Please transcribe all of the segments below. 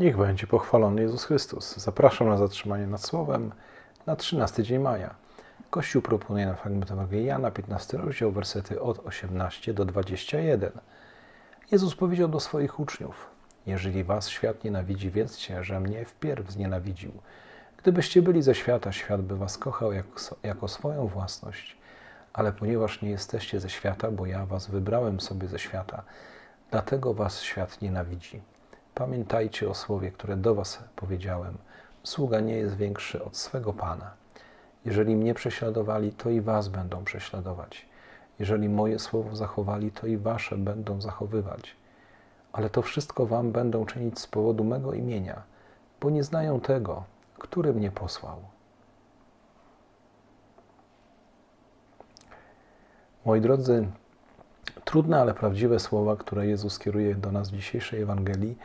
Niech będzie pochwalony Jezus Chrystus. Zapraszam na zatrzymanie nad Słowem na 13 dzień maja. Kościół proponuje na fragment Ewangelii Jana, 15 rozdział, wersety od 18 do 21. Jezus powiedział do swoich uczniów: Jeżeli was świat nienawidzi, wiedzcie, że mnie wpierw znienawidził. Gdybyście byli ze świata, świat by was kochał jako, swoją własność. Ale ponieważ nie jesteście ze świata, bo ja was wybrałem sobie ze świata, dlatego was świat nienawidzi. Pamiętajcie o słowie, które do was powiedziałem. Sługa nie jest większy od swego Pana. Jeżeli mnie prześladowali, to i was będą prześladować. Jeżeli moje słowo zachowali, to i wasze będą zachowywać. Ale to wszystko wam będą czynić z powodu mego imienia, bo nie znają tego, który mnie posłał. Moi drodzy, trudne, ale prawdziwe słowa, które Jezus kieruje do nas w dzisiejszej Ewangelii,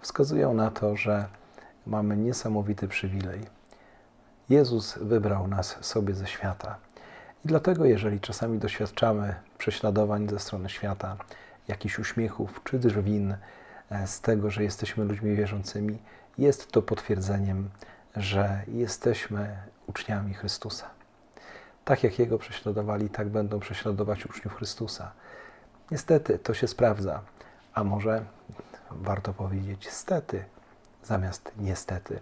wskazują na to, że mamy niesamowity przywilej. Jezus wybrał nas sobie ze świata. I dlatego, jeżeli czasami doświadczamy prześladowań ze strony świata, jakichś uśmiechów czy drwin e, z tego, że jesteśmy ludźmi wierzącymi, jest to potwierdzeniem, że jesteśmy uczniami Chrystusa. Tak jak Jego prześladowali, tak będą prześladować uczniów Chrystusa. Niestety to się sprawdza, a może warto powiedzieć stety zamiast niestety.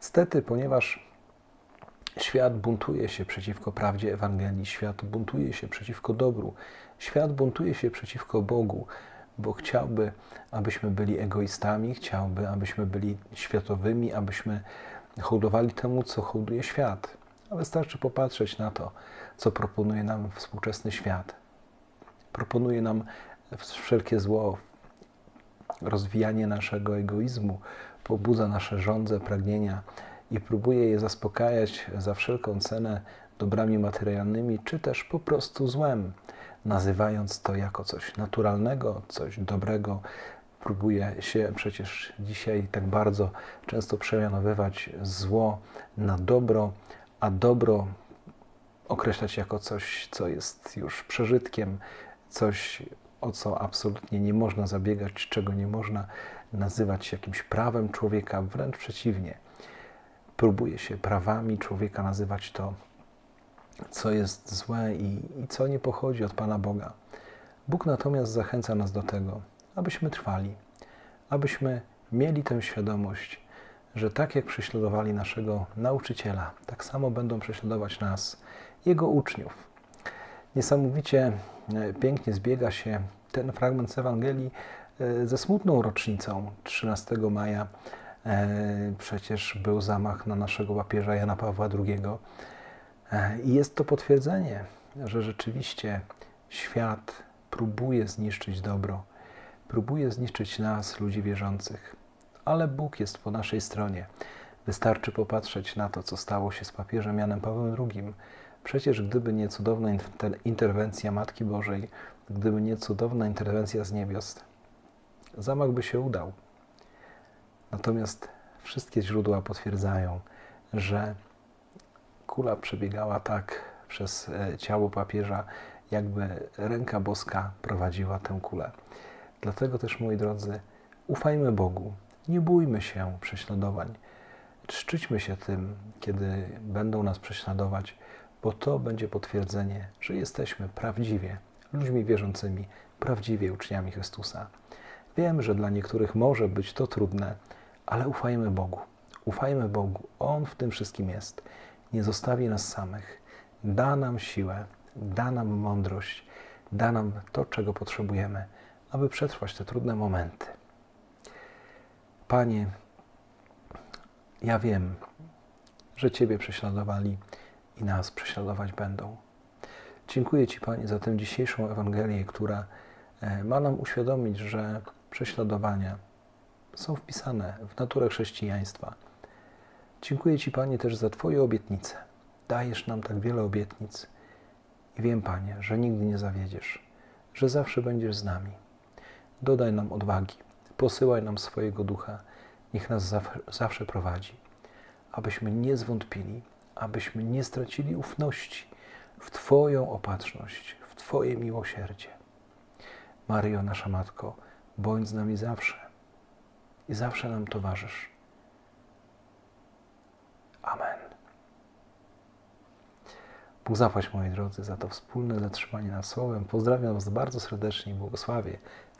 Stety, ponieważ świat buntuje się przeciwko prawdzie Ewangelii, świat buntuje się przeciwko dobru, świat buntuje się przeciwko Bogu, bo chciałby, abyśmy byli egoistami, chciałby, abyśmy byli światowymi, abyśmy hołdowali temu, co hołduje świat. Wystarczy popatrzeć na to, co proponuje nam współczesny świat. Proponuje nam wszelkie zło, rozwijanie naszego egoizmu, pobudza nasze żądze, pragnienia i próbuje je zaspokajać za wszelką cenę dobrami materialnymi, czy też po prostu złem, nazywając to jako coś naturalnego, coś dobrego. Próbuje się przecież dzisiaj tak bardzo często przemianowywać zło na dobro, a dobro określać jako coś, co jest już przeżytkiem, coś, o co absolutnie nie można zabiegać, czego nie można nazywać jakimś prawem człowieka, wręcz przeciwnie. Próbuje się prawami człowieka nazywać to, co jest złe i, i co nie pochodzi od Pana Boga. Bóg natomiast zachęca nas do tego, abyśmy trwali, abyśmy mieli tę świadomość, że tak jak prześladowali naszego nauczyciela, tak samo będą prześladować nas, jego uczniów. Niesamowicie e, pięknie zbiega się ten fragment z Ewangelii e, ze smutną rocznicą 13 maja. E, przecież był zamach na naszego papieża Jana Pawła II. I jest to potwierdzenie, że rzeczywiście świat próbuje zniszczyć dobro, próbuje zniszczyć nas, ludzi wierzących, ale Bóg jest po naszej stronie. Wystarczy popatrzeć na to, co stało się z papieżem Janem Pawłem II. Przecież gdyby nie cudowna interwencja Matki Bożej, gdyby nie cudowna interwencja z niebios, zamach by się udał. Natomiast wszystkie źródła potwierdzają, że kula przebiegała tak przez e, ciało papieża, jakby ręka boska prowadziła tę kulę. Dlatego też, moi drodzy, ufajmy Bogu, nie bójmy się prześladowań. Szczyćmy się tym, kiedy będą nas prześladować, bo to będzie potwierdzenie, że jesteśmy prawdziwie ludźmi wierzącymi, prawdziwie uczniami Chrystusa. Wiem, że dla niektórych może być to trudne, ale ufajmy Bogu. Ufajmy Bogu. On w tym wszystkim jest. Nie zostawi nas samych. Da nam siłę, da nam mądrość, da nam to, czego potrzebujemy, aby przetrwać te trudne momenty. Panie, ja wiem, że Ciebie prześladowali i nas prześladować będą. Dziękuję Ci, Panie, za tę dzisiejszą Ewangelię, która e, ma nam uświadomić, że prześladowania są wpisane w naturę chrześcijaństwa. Dziękuję Ci, Panie, też za Twoje obietnice. Dajesz nam tak wiele obietnic i wiem, Panie, że nigdy nie zawiedziesz, że zawsze będziesz z nami. Dodaj nam odwagi, posyłaj nam swojego ducha, niech nas zawsze prowadzi, abyśmy nie zwątpili, abyśmy nie stracili ufności w Twoją opatrzność, w Twoje miłosierdzie. Maryjo, nasza Matko, bądź z nami zawsze. i zawsze nam towarzysz. Amen. Bóg zapłać, moi drodzy, za to wspólne zatrzymanie nad Słowem. Pozdrawiam Was bardzo serdecznie i błogosławię